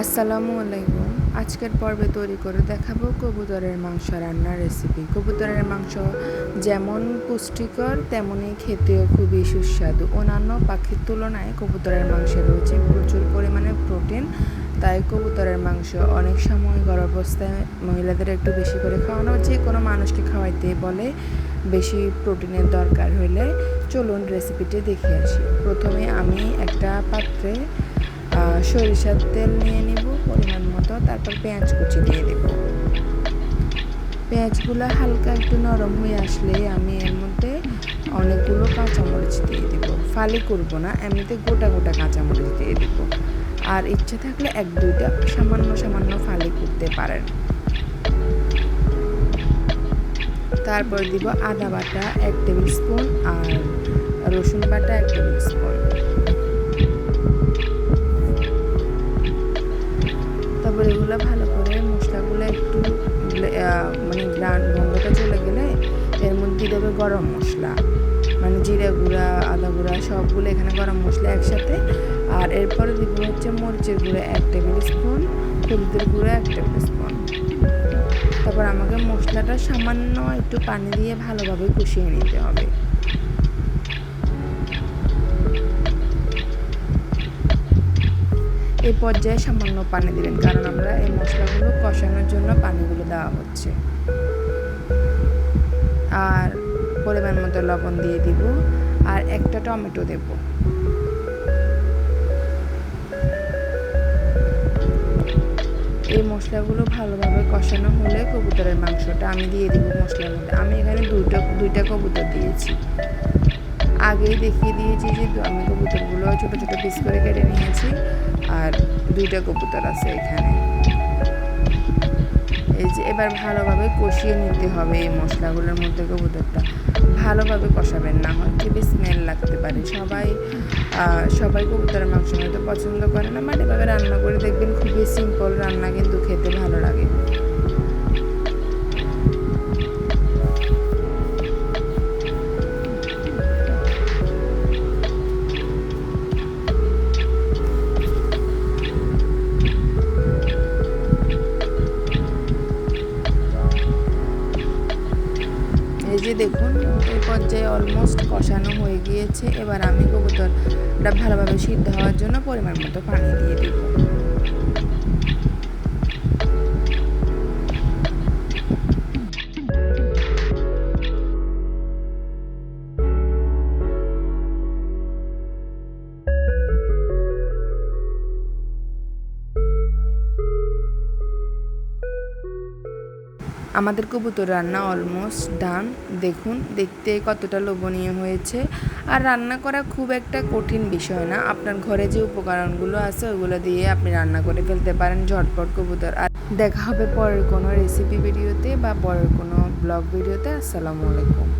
আসসালামু আলাইকুম। আজকের পর্বে তৈরি করে দেখাবো কবুতরের মাংস রান্নার রেসিপি কবুতরের মাংস যেমন পুষ্টিকর তেমনই খেতেও খুবই সুস্বাদু। অন্যান্য পাখির তুলনায় কবুতরের মাংসে রয়েছে প্রচুর পরিমাণে প্রোটিন তাই কবুতরের মাংস অনেক সময় গর্ভাবস্থায় মহিলাদের একটু বেশি করে খাওয়ানো যে কোনো মানুষকে খাওয়াইতে বলে বেশি প্রোটিনের দরকার হলে চলুন রেসিপিটি দেখে আসি। প্রথমে আমি একটা পাত্রে সরিষার তেল নিয়ে নিব পরিমাণ মতো, তারপর পেঁয়াজ কুচি দিয়ে দেব। পেঁয়াজগুলো হালকা একটু নরম হয়ে আসলে আমি এর মধ্যে অনেকগুলো কাঁচামরিচ দিয়ে দেব। ফালি করব না, এমনিতে গোটা গোটা কাঁচামরিচ দিয়ে দেব। আর ইচ্ছে থাকলে এক দুইটা সামান্য সামান্য ফালি করতে পারেন। তারপর দিব আদা বাটা এক টেবিল স্পুন আর রসুন বাটা এক টেবিল স্পুন। মানে গ্রান গন্ধটা চলে গেলে এর মধ্যে দেবে গরম মশলা। মানে জিরা গুঁড়া, আদা গুঁড়া সবগুলো এখানে গরম মশলা একসাথে। আর এরপরে দিব হচ্ছে মরিচের গুঁড়ো এক টেবিল স্পুন, হলুদের গুঁড়ো এক টেবিল স্পুন। তারপর আমাকে মশলাটা সামান্য একটু পানি দিয়ে ভালোভাবে কষিয়ে নিতে হবে। এই পর্যায়ে সামান্য পানি দিবেন কারণ আমরা এই মশলাগুলো কষানোর জন্য পানিগুলো দেওয়া হচ্ছে। আর পরিমাণ মতো লবণ দিয়ে দিব, আর একটা টমেটো দেব। এই মশলাগুলো ভালোভাবে কষানো হলে কবুতরের মাংসটা আমি দিয়ে দিব মশলার মধ্যে। আমি এখানে দুইটা দুইটা কবুতর দিয়েছি। আগেই দেখিয়ে দিয়েছি যে আমি কবুতরগুলো ছোট ছোট পিস করে কেটে নিয়েছি আর দুইটা কবুতর আছে এখানে। এই যে এবার ভালোভাবে কষিয়ে নিতে হবে এই মশলাগুলোর মধ্যে কবুতরটা। ভালোভাবে কষাবেন না হয় কি স্মেল লাগতে পারে। সবাই সবাই কবুতরের মাংস হয়তো পছন্দ করে না মানে এভাবে রান্না করে দেখবেন খুবই সিম্পল রান্না, কিন্তু খেতে ভালো লাগে। যে দেখুন, এই পর্যায়ে অলমোস্ট কষানো হয়ে গিয়েছে। এবার আমি কবুতরটা ভালোভাবে সিদ্ধ হওয়ার জন্য পরিমাণ মতো পানি দিয়ে দিব। আমাদের কবুতর রান্না অলমোস্ট ডান দেখুন, দেখতে কতটা লোভনীয় হয়েছে। আর রান্না করা খুব একটা কঠিন বিষয় না। আপনার ঘরে যে উপকরণগুলো আছে ওগুলো দিয়ে আপনি রান্না করে ফেলতে পারেন ঝটপট কবুতর। আর দেখা হবে পরের কোনো রেসিপি ভিডিওতে বা পরের কোনো ব্লগ ভিডিওতে আসসালামু আলাইকুম।